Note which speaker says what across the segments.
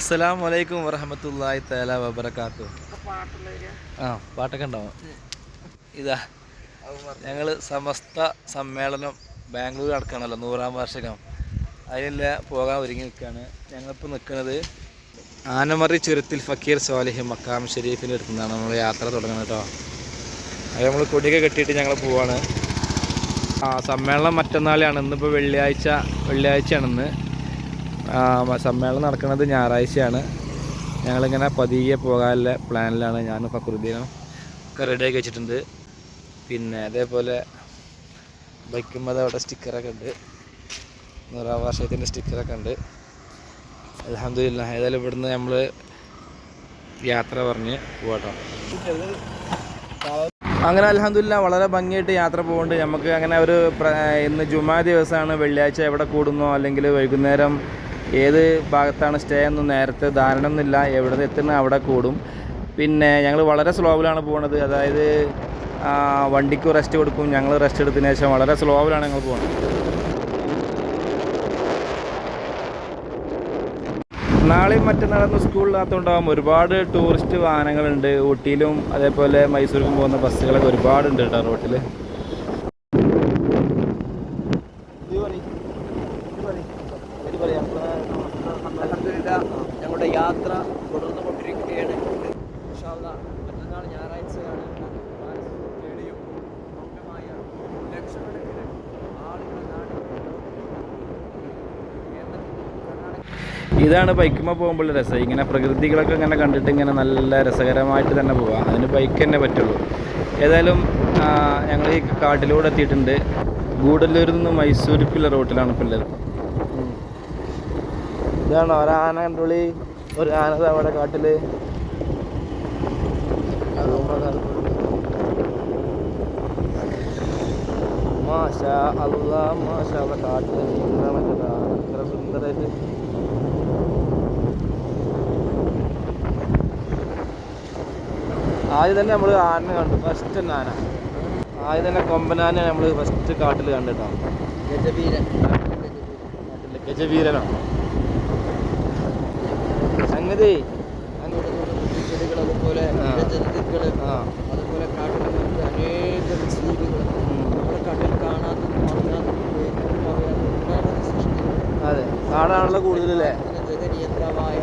Speaker 1: അസ്സലാമു അലൈക്കും വറഹമത്തല്ലായി തആല വബറകാത്തു. ആ പാട്ടൊക്കെ ഉണ്ടാവും. ഇതാ ഞങ്ങൾ സമസ്ത സമ്മേളനം ബാംഗ്ലൂർ നടക്കണമല്ലോ നൂറാം വാർഷികം. അതിനില്ല പോകാൻ ഒരുങ്ങി നിൽക്കുകയാണ് ഞങ്ങളിപ്പോൾ നിൽക്കുന്നത് ആനമറി ചുരത്തിൽ ഫക്കീർ സ്വാലിഹ് മക്കാം ഷെരീഫിന്റെ അടുത്ത് നിന്നാണ് നമ്മൾ യാത്ര തുടങ്ങുന്നത് കേട്ടോ. അത് നമ്മൾ കൊടിയൊക്കെ കെട്ടിയിട്ട് ഞങ്ങൾ പോവാണ്. ആ സമ്മേളനം മറ്റന്നാളെയാണ്. ഇന്നിപ്പോൾ വെള്ളിയാഴ്ച വെള്ളിയാഴ്ചയാണ് ഇന്ന് സമ്മേളനം നടക്കുന്നത് ഞായറാഴ്ചയാണ്. ഞങ്ങളിങ്ങനെ പതിയെ പോകാനുള്ള പ്ലാനിലാണ് ഞാൻ ഫക്രുദ്ദീനും ഒക്കെ റെഡിയാക്കി വെച്ചിട്ടുണ്ട്. പിന്നെ അതേപോലെ ബൈക്കുമ്പോൾ അവിടെ സ്റ്റിക്കറൊക്കെ ഉണ്ട്. നൂറാം വർഷത്തിന്റെ സ്റ്റിക്കറൊക്കെ ഉണ്ട്. അലഹമില്ല ഏതായാലും ഇവിടുന്ന് നമ്മൾ യാത്ര പറഞ്ഞ് പോകട്ടോ അങ്ങനെ അലഹമില്ല വളരെ ഭംഗിയായിട്ട് യാത്ര പോകുന്നുണ്ട് നമുക്ക് അങ്ങനെ ഒരു ഇന്ന് ജുമാ ദിവസമാണ്. വെള്ളിയാഴ്ച എവിടെ കൂടുന്നോ അല്ലെങ്കിൽ വൈകുന്നേരം ഏത് ഭാഗത്താണ് സ്റ്റേ എന്ന് നേരത്തെ ധാരണ ഒന്നുമില്ല എവിടെ നിന്ന് എത്തുന്ന അവിടെ കൂടും. പിന്നെ ഞങ്ങൾ വളരെ സ്ലോവിലാണ് പോകുന്നത് അതായത് വണ്ടിക്ക് റെസ്റ്റ് കൊടുക്കും. ഞങ്ങൾ റെസ്റ്റ് എടുത്തതിന് ശേഷം വളരെ സ്ലോവിലാണ് ഞങ്ങൾ പോകുന്നത് നാളെയും മറ്റന്നാളൊന്നും സ്കൂളിലാത്തതുകൊണ്ടാകും ഒരുപാട് ടൂറിസ്റ്റ് വാഹനങ്ങളുണ്ട്. ഊട്ടിയിലും അതേപോലെ മൈസൂരിലും പോകുന്ന ബസ്സുകളൊക്കെ ഒരുപാടുണ്ട് കേട്ടോ റോട്ടിൽ
Speaker 2: ഞങ്ങളുടെ യാത്ര തുടർന്നു കൊണ്ടിരിക്കുകയാണ് മറ്റന്നാൾ ഞായറാഴ്ചയാണ് ആളുകളെ
Speaker 1: ഇതാണ് ബൈക്കുമ്പോൾ പോകുമ്പോൾ രസം. ഇങ്ങനെ പ്രകൃതികളൊക്കെ ഇങ്ങനെ കണ്ടിട്ട് ഇങ്ങനെ നല്ല രസകരമായിട്ട് തന്നെ പോവാം. അതിന് ബൈക്ക് തന്നെ പറ്റുള്ളൂ. ഏതായാലും ഞങ്ങൾ ഈ കാട്ടിലൂടെ എത്തിയിട്ടുണ്ട്. ഗൂഡല്ലൂരിൽ നിന്ന് മൈസൂരിക്കുള്ള റോട്ടിലാണ് ഇപ്പോൾ ഉള്ളത്. ഇതാണോ ഒരാന കണ്ടുള്ളി ഒരു ആന അവിടെ കാട്ടിൽ. മാഷാ അല്ല മാഷാ അവിടെ കാട്ടിൽ എത്ര സുന്ദരായിട്ട്. ആദ്യം തന്നെ നമ്മൾ ആന കണ്ടു. ഫസ്റ്റ് തന്നെ ആന. ആദ്യം തന്നെ കൊമ്പനാനെ നമ്മൾ ഫസ്റ്റ് കാട്ടിൽ കണ്ടിട്ടാണ്.
Speaker 2: ഗജവീരൻ.
Speaker 1: കാട്ടിൽ ഗജവീരനോ സംഗതി
Speaker 2: ചെടികൾ അതുപോലെ. ജന്തുക്കൾ അതുപോലെ കാട്ടിൽ മറ്റ് അനേകം ജീവികൾ നമ്മുടെ കണ്ണിൽ കാണാത്തതും അറിയാത്തതും അറിയാത്തതും സൃഷ്ടികൾ
Speaker 1: അതെ. കാടാണല്ലോ കൂടുതലല്ലേ?
Speaker 2: ജഗനിയന്ത്രമായ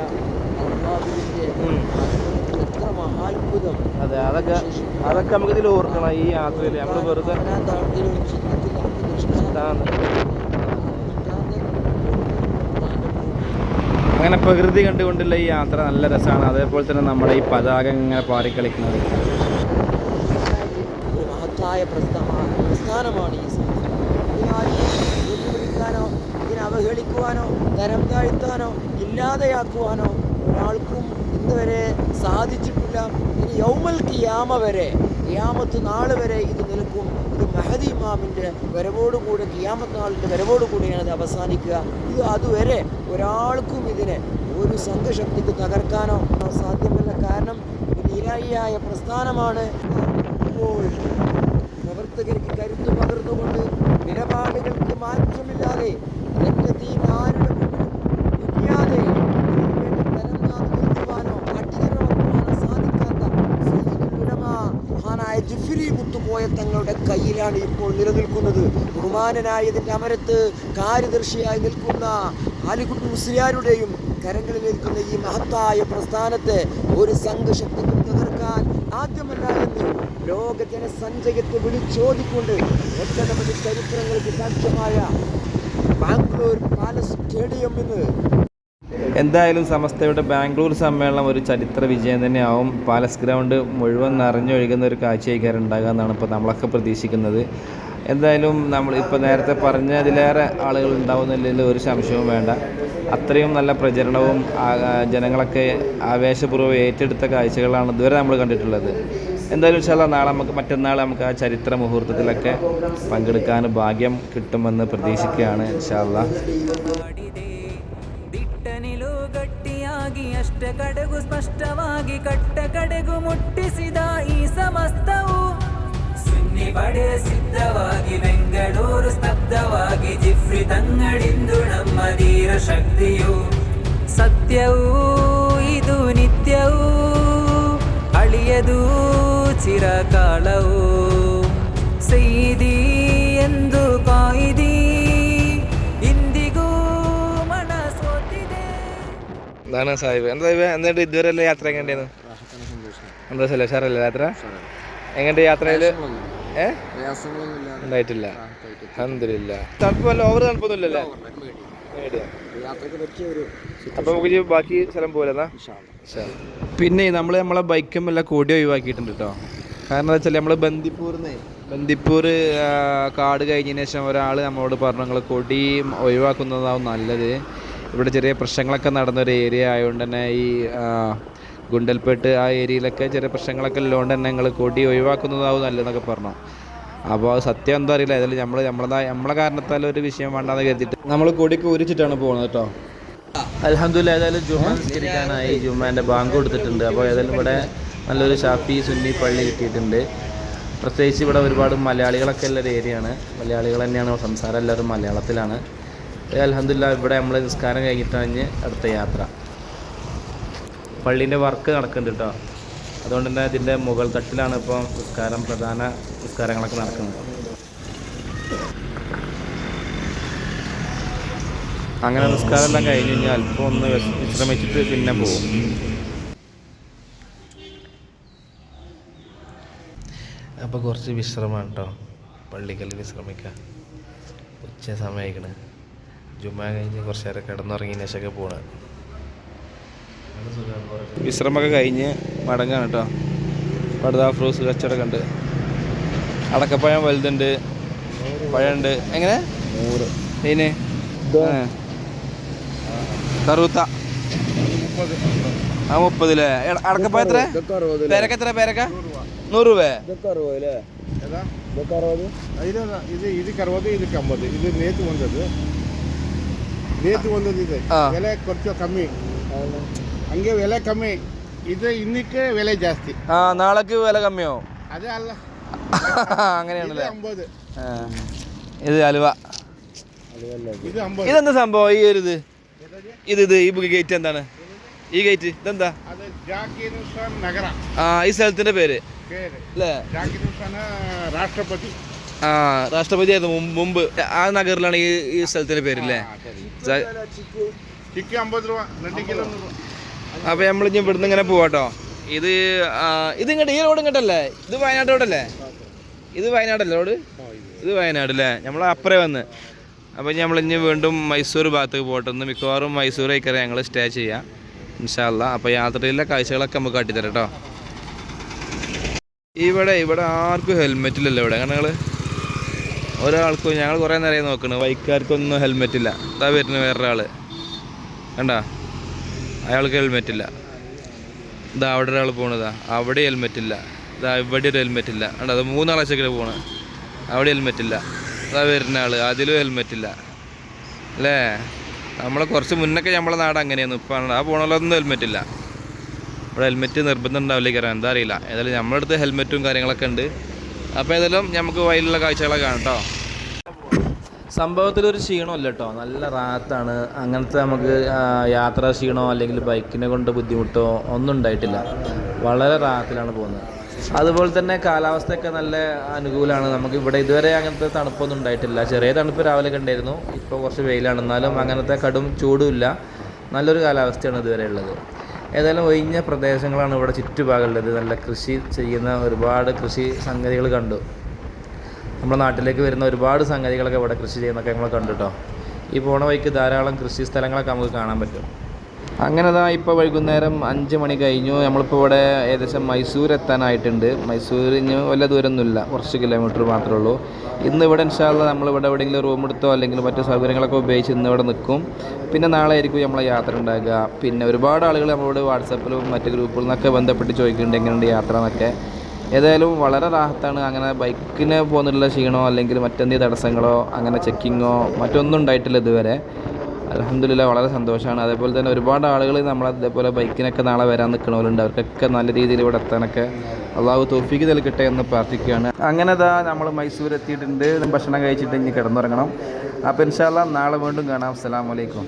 Speaker 2: അള്ളാഹുവിന്റെ എത്ര മഹാത്ഭുതം.
Speaker 1: അതെ. അതൊക്കെ അതൊക്കെ നമുക്ക് ഇതിൽ ഓർക്കണം. ഈ യാത്രയിൽ. നമ്മൾ വെറുതെ
Speaker 2: ഇഷ്ടമാണ് ആദ്യം നമുക്ക് ദൃഷ്ടാന്തം
Speaker 1: അങ്ങനെ പ്രകൃതി കണ്ടുകൊണ്ടുള്ള ഈ യാത്ര നല്ല രസമാണ്. അതേപോലെ തന്നെ നമ്മുടെ ഈ പതാക ഇങ്ങനെ പാറിക്കളിക്കുന്നത്.
Speaker 2: മഹത്തായ അവഹേളിക്കുവാനോ തരം താഴ്ത്താനോ ഇല്ലാതെയാക്കുവാനോ ഒരാൾക്കും ഇന്ന് വരെ സാധിച്ചിട്ടില്ല. ഇനി യൗമൽ കിയാമ വരെ കിയാമത്ത് നാൾ വരെ ഇത് നിൽക്കും ഇത് മെഹദി ഇമാമിന്റെ വരവോടുകൂടെ ഖിയാമത്ത് നാളിന്റെ വരവോടുകൂടിയാണ് ഇത് അവസാനിക്കുക. ഇത് അതുവരെ ഒരാൾക്കും ഇതിനെ ഒരു സംഘശക്തിക്ക് തകർക്കാനോ സാധ്യമല്ല. കാരണം ഇലായിയായ പ്രസ്ഥാനമാണ്. ഇപ്പോൾ പ്രവർത്തകർക്ക് കരുത്ത് പകർന്നുകൊണ്ട് കയ്യിലാണ് ഇപ്പോൾ നിലനിൽക്കുന്നത്. ബഹുമാനനായതിന്റെ അമരത്ത് കാര്യദർശിയായി നിൽക്കുന്ന ആലിക്കുട്ടി മുസ്ലിയാരുടെയും കരങ്ങളിൽ നിൽക്കുന്ന ഈ മഹത്തായ പ്രസ്ഥാനത്തെ ഒരു സംഘശക്തിക്കും തകർക്കാൻ ആദ്യമല്ല എന്ന് ലോക ജനസഞ്ചയത്തെ വിളിച്ചോദിക്കൊണ്ട് ഒട്ടനവധി ചരിത്രങ്ങൾക്ക് സാക്ഷ്യമായ ബാംഗ്ലൂർ പാലസ് സ്റ്റേഡിയം ഇന്ന്
Speaker 1: എന്തായാലും സമസ്തയുടെ ബാംഗ്ലൂർ സമ്മേളനം ഒരു ചരിത്ര വിജയം തന്നെയാവും. പാലസ് ഗ്രൗണ്ട് മുഴുവൻ നിറഞ്ഞൊഴുകുന്ന ഒരു കാഴ്ചയായിരിക്കും ഉണ്ടാകുക എന്നാണ് ഇപ്പോൾ നമ്മളൊക്കെ പ്രതീക്ഷിക്കുന്നത്. എന്തായാലും നമ്മൾ ഇപ്പോൾ നേരത്തെ പറഞ്ഞതിലേറെ ആളുകൾ ഉണ്ടാവുന്നതിൽ ഒരു സംശയവും വേണ്ട. അത്രയും നല്ല പ്രചരണവും ജനങ്ങളൊക്കെ ആവേശപൂർവം ഏറ്റെടുത്ത കാഴ്ചകളാണ് ഇതുവരെ നമ്മൾ കണ്ടിട്ടുള്ളത്. എന്തായാലും ചില നാളെ നമുക്ക് മറ്റന്നാൾ നമുക്ക് ആ ചരിത്ര മുഹൂർത്തത്തിലൊക്കെ പങ്കെടുക്കാൻ ഭാഗ്യം കിട്ടുമെന്ന് പ്രതീക്ഷിക്കുകയാണ് ഇൻഷാല്ലാ
Speaker 3: ಅಷ್ಟ ಕಡೆಗೂ ಸ್ಪಷ್ಟವಾಗಿ ಕಟ್ಟ ಕಡೆಗೂ ಮುಟ್ಟಿಸಿದ ಈ ಸಮಸ್ತವು. ಸುನ್ನಿ ಪಡೆ ಸಿದ್ಧವಾಗಿ ಬೆಂಗಳೂರು ಸ್ತಬ್ಧವಾಗಿ ಜಿಫ್ರಿ ತಂಗಡಿಂದು ನಮ್ಮ ಧೀರ ಶಕ್ತಿಯು. ಸತ್ಯವೂ ಇದು ನಿತ್ಯವೂ ಅಳಿಯದು ಚಿರಕಾಲವು. ಸೈದಿ ಎಂದು ಕಾಯಿದಿ
Speaker 1: എന്താണ് സാഹിബ്. എന്താ സാഹിബ്? എന്നിട്ട് ഇതുവരെ അല്ലേ യാത്ര എങ്ങനെയായിരുന്നു സന്തോഷമല്ലേ ഉഷാറല്ലേ യാത്ര? എങ്ങനെയുണ്ട് യാത്രയിൽ? ഏ?
Speaker 2: പ്രയാസങ്ങളൊന്നുമില്ല
Speaker 1: ഉണ്ടായിട്ടില്ല. അഹമ്മദില്ല തണുപ്പല്ല ഓവർ തണുപ്പൊന്നുമില്ലല്ലേ
Speaker 2: യാത്രയ്ക്ക് പറ്റിയ ഒരു
Speaker 1: അപ്പൊ നമുക്ക് ബാക്കി സ്ഥലം പോലെ പിന്നെ നമ്മൾ നമ്മളെ ബൈക്കും എല്ലാം കൂടി ഒഴിവാക്കിയിട്ടുണ്ട് കേട്ടോ കാരണം എന്താ വെച്ചാൽ നമ്മൾ ബന്ദിപ്പൂർന്ന് ബന്ദിപ്പൂർ കാട് കഴിഞ്ഞതിന് ശേഷം ഒരാൾ നമ്മളോട് പറഞ്ഞു നിങ്ങൾ കൊടി ഒഴിവാക്കുന്നതാവും നല്ലത്. ഇവിടെ ചെറിയ പ്രശ്നങ്ങളൊക്കെ നടന്ന ഒരു ഏരിയ ആയതുകൊണ്ട് തന്നെ ഈ ഗുണ്ടൽപേട്ട് ആ ഏരിയയിലൊക്കെ ചെറിയ പ്രശ്നങ്ങളൊക്കെ ഉള്ളതുകൊണ്ട് തന്നെ ഞങ്ങൾ കൊടി ഒഴിവാക്കുന്നതാവും നല്ലതെന്നൊക്കെ പറഞ്ഞു. അപ്പോൾ അത് സത്യം എന്താ അറിയില്ല. ഏതായാലും നമ്മൾ നമ്മളതാ നമ്മളെ കാരണത്താൽ ഒരു വിഷയം വേണ്ടാന്ന് കരുതിയിട്ട്. നമ്മൾ കൊടിക്ക് ഉരിച്ചിട്ടാണ് പോകുന്നത് കേട്ടോ. അലഹമ്മദില്ല ഏതായാലും ജുമാ നിസ്കരിക്കാനായി ജുമാന്റെ ബാങ്ക് കൊടുത്തിട്ടുണ്ട്. അപ്പോൾ ഏതായാലും ഇവിടെ നല്ലൊരു ഷാഫി സുന്നി പള്ളി കിട്ടിയിട്ടുണ്ട്. പ്രത്യേകിച്ച് ഇവിടെ ഒരുപാട് മലയാളികളൊക്കെ ഉള്ള ഒരു ഏരിയയാണ് മലയാളികൾ തന്നെയാണ് സംസാരം എല്ലാവരും മലയാളത്തിലാണ്. അലഹമ്മദില്ല ഇവിടെ നമ്മൾ നിസ്കാരം കഴിഞ്ഞിട്ടാണ് അടുത്ത യാത്ര. പള്ളീന്റെ വർക്ക് നടക്കുന്നുണ്ട് കേട്ടോ അതുകൊണ്ട് തന്നെ ഇതിന്റെ മുകൾ തട്ടിലാണ് ഇപ്പോൾ നിസ്കാരം പ്രധാന നിസ്കാരങ്ങളൊക്കെ നടക്കുന്നത്. അങ്ങനെ നിസ്കാരം എല്ലാം കഴിഞ്ഞ് കഴിഞ്ഞാൽ അല്പം ഒന്ന് വിശ്രമിച്ചിട്ട് പിന്നെ പോകും അപ്പോൾ കുറച്ച് വിശ്രമമാണ് കേട്ടോ പള്ളിക്കൽ വിശ്രമിക്കുക ഉച്ച സമയക്കണ് ജുമ്മ കഴിഞ്ഞ് കുറച്ച് നേരം കിടന്നുറങ്ങിയതിന് ശേഷമൊക്കെ പോകണം വിശ്രമൊക്കെ കഴിഞ്ഞ് മടങ്ങാണ് കേട്ടോ പടുതാ ഫ്രൂസ് കച്ചവടമൊക്കെ ഉണ്ട് അടക്കപ്പഴം വലുതുണ്ട്. പഴമുണ്ട്. എങ്ങനെ? ഇതിന് കറുത്ത ആ. മുപ്പതില്ലേ അടക്കപ്പഴം എത്ര? പേരക്ക എത്ര പേരക്ക? നൂറ് രൂപ
Speaker 2: ഇത് ഇത് അറുപത്
Speaker 4: ഇത് അമ്പത് ഇത് നേത്ത് വന്നത് ಅಂಬತ್ತು ಇದು ನೇತು ಒಂದದು ನೇತು ಒಂದದು ಇದೆ
Speaker 1: ಆ.
Speaker 4: ಬೆಲೆ ಖರ್ಚು ಕಮ್ಮಿ ಹಂಗೆ ಬೆಲೆ ಕಮ್ಮಿ ಇದು ಇನ್ನಕ್ಕೆ ಬೆಲೆ ಜಾಸ್ತಿ
Speaker 1: ആ നാളേക്ക് വില കമ്മിയാവും
Speaker 4: ಅದೇ ಅಲ್ಲ ಇದು
Speaker 1: അങ്ങനെയാണല്ലേ
Speaker 4: ಅಂಬೋದು
Speaker 1: ആ. ഇത് അലുവ
Speaker 4: ಇದು ಅಂಬೋದು
Speaker 1: ഇതെന്താ സംഭവം ഈ ഒരു ഇത് ഇത് ഇത് ഈ ബുക്ക് ഗേറ്റ് എന്താണ് ഈ ഗേറ്റ് ഇതെന്താ
Speaker 4: ಅದು ಜಾಕೀರ್ ಹುಸೇನ್ ನಗರ
Speaker 1: ആ ഈ സ്ഥലത്തിന്റെ പേര്
Speaker 4: ಬೇರೆ
Speaker 1: അല്ലേ
Speaker 4: ಜಾಕೀರ್ ಹುಸೇನ್ ರಾಷ್ಟ್ರಪತಿ
Speaker 1: ആ രാഷ്ട്രപതി ആയിരുന്നു മുമ്പ് ആ നഗറിലാണ് ഈ ഈ സ്ഥലത്തിന്റെ
Speaker 4: പേരില്ലേ?
Speaker 1: അപ്പൊ നമ്മൾ ഇനി ഇവിടുന്ന് ഇങ്ങനെ പോവാട്ടോ. ഇത് ഇത് ഇങ്ങോട്ട് ഈ റോഡ് ഇങ്ങോട്ടല്ലേ? ഇത് വയനാട് റോഡല്ലേ? ഇത് വയനാടല്ലേ റോഡ്? ഇത് വയനാട്. അല്ലേ നമ്മൾ അപ്പുറേ വന്ന്. അപ്പോൾ ഇനി നമ്മളിഞ്ഞ് വീണ്ടും മൈസൂർ ഭാഗത്തേക്ക് പോകട്ടെ. ഒന്ന് മിക്കവാറും മൈസൂർ ആയിക്കറിയാം ഞങ്ങൾ സ്റ്റേ ചെയ്യാം. ഇൻഷാല്ല അപ്പോൾ യാത്രയിലെ കാഴ്ചകളൊക്കെ നമുക്ക് കാട്ടിത്തരാം കേട്ടോ. ഇവിടെ ഇവിടെ ആർക്കും ഹെൽമെറ്റില്ലല്ലോ ഇവിടെ. കാരണം ഞങ്ങൾ ഒരാൾക്കും ഞങ്ങൾ കുറേ നേരം നോക്കണു. ബൈക്കാർക്കൊന്നും ഹെൽമെറ്റ് ഇല്ല. ഇതാ വരുന്ന വേറൊരാൾ കണ്ടാ? അയാൾക്ക് ഹെൽമെറ്റ് ഇല്ല. ഇതാ അവിടെ ഒരാൾ പോണതാ. അവിടെ ഹെൽമെറ്റ് ഇല്ല. ഇതാ ഇവിടെ ഒരു ഹെൽമെറ്റ് ഇല്ല. കണ്ടോ? അത് മൂന്നാളാഴ്ചക്കിടെ പോണ. അവിടെ ഹെൽമെറ്റ് ഇല്ല. അതാ വരുന്ന ആൾ. അതിലും ഹെൽമെറ്റ് ഇല്ല. അല്ലേ? നമ്മളെ കുറച്ച് മുന്നൊക്കെ നമ്മളെ നാട് അങ്ങനെയായിരുന്നു ഇപ്പം ആ പോണല്ലൊന്നും ഹെൽമെറ്റ് ഇല്ല. ഇവിടെ ഹെൽമെറ്റ് നിർബന്ധം ഉണ്ടാവില്ലേക്കാരം എന്താ അറിയില്ല. ഏതായാലും നമ്മുടെ ഹെൽമെറ്റും കാര്യങ്ങളൊക്കെ ഉണ്ട്. അപ്പോൾ ഏതായാലും നമുക്ക് വയലുള്ള കാഴ്ചകളൊക്കെ കാണാം കേട്ടോ സംഭവത്തിലൊരു ക്ഷീണമല്ല കേട്ടോ നല്ല റാത്താണ്. അങ്ങനത്തെ നമുക്ക് യാത്രാ ക്ഷീണോ അല്ലെങ്കിൽ ബൈക്കിനെ കൊണ്ട് ബുദ്ധിമുട്ടോ ഒന്നും ഉണ്ടായിട്ടില്ല. വളരെ റാത്തിലാണ് പോകുന്നത്. അതുപോലെ തന്നെ കാലാവസ്ഥയൊക്കെ നല്ല അനുകൂലമാണ് നമുക്ക് ഇവിടെ ഇതുവരെ അങ്ങനത്തെ തണുപ്പൊന്നും ഉണ്ടായിട്ടില്ല. ചെറിയ തണുപ്പ് രാവിലെ ഉണ്ടായിരുന്നു. ഇപ്പോൾ കുറച്ച് വെയിലാണ്. എന്നാലും അങ്ങനത്തെ കടും ചൂടുമില്ല നല്ലൊരു കാലാവസ്ഥയാണ് ഇതുവരെ ഉള്ളത്. ഏതായാലും ഒഴിഞ്ഞ പ്രദേശങ്ങളാണ് ഇവിടെ ചുറ്റുഭാഗമുള്ളത്. നല്ല കൃഷി ചെയ്യുന്ന ഒരുപാട് കൃഷി സംഗതികൾ കണ്ടു. നമ്മുടെ നാട്ടിലേക്ക് വരുന്ന ഒരുപാട് സംഗതികളൊക്കെ ഇവിടെ കൃഷി ചെയ്യുന്നൊക്കെ നമ്മൾ കണ്ടു കേട്ടോ ഈ പോണ വഴിക്ക് ധാരാളം കൃഷി സ്ഥലങ്ങളൊക്കെ നമുക്ക് കാണാൻ പറ്റും. അങ്ങനെ ദാ ഇപ്പോൾ വൈകുന്നേരം അഞ്ച് മണി കഴിഞ്ഞു. നമ്മളിപ്പോൾ ഇവിടെ ഏകദേശം മൈസൂർ എത്താനായിട്ടുണ്ട്. മൈസൂർ ഇനി വല്ല ദൂരമൊന്നുമില്ല കുറച്ച് കിലോമീറ്റർ മാത്രമേ ഉള്ളൂ. ഇന്ന് ഇവിടെ ഇൻഷാല്ല നമ്മളിവിടെ എവിടെയെങ്കിലും റൂം എടുത്തോ അല്ലെങ്കിൽ മറ്റു സൗകര്യങ്ങളൊക്കെ ഉപയോഗിച്ച് ഇന്ന് ഇവിടെ നിൽക്കും. പിന്നെ നാളെ ആയിരിക്കും നമ്മളെ യാത്ര ഉണ്ടാകുക പിന്നെ ഒരുപാട് ആളുകൾ നമ്മളോട് വാട്സപ്പിലും മറ്റ് ഗ്രൂപ്പുകളിൽ നിന്നൊക്കെ ബന്ധപ്പെട്ട് ചോദിക്കുന്നുണ്ട് എങ്ങനെയുണ്ട് യാത്ര എന്നൊക്കെ. ഏതായാലും വളരെ റാഹത്താണ് അങ്ങനെ ബൈക്കിന് പോകുന്നുള്ള ക്ഷീണമോ അല്ലെങ്കിൽ മറ്റെന്തെങ്കിലും തടസ്സങ്ങളോ അങ്ങനെ ചെക്കിങ്ങോ മറ്റൊന്നും ഉണ്ടായിട്ടില്ല ഇതുവരെ. അലഹമില്ല വളരെ സന്തോഷമാണ് അതേപോലെ തന്നെ ഒരുപാട് ആളുകൾ നമ്മൾ അതേപോലെ ബൈക്കിനൊക്കെ നാളെ വരാൻ നിൽക്കണവരുണ്ട് അവർക്കൊക്കെ നല്ല രീതിയിൽ ഇവിടെ എത്താനൊക്കെ അള്ളാഹു തോഫിക്ക് നൽകട്ടെ എന്ന് പ്രാർത്ഥിക്കുകയാണ്. അങ്ങനെ ഇതാ നമ്മൾ മൈസൂർ എത്തിയിട്ടുണ്ട് ഭക്ഷണം കഴിച്ചിട്ട് ഇനി കിടന്നുറങ്ങണം. അപ്പോൾ ഇൻഷാല്ല നാളെ വീണ്ടും കാണാം. അസ്സലാമലൈക്കും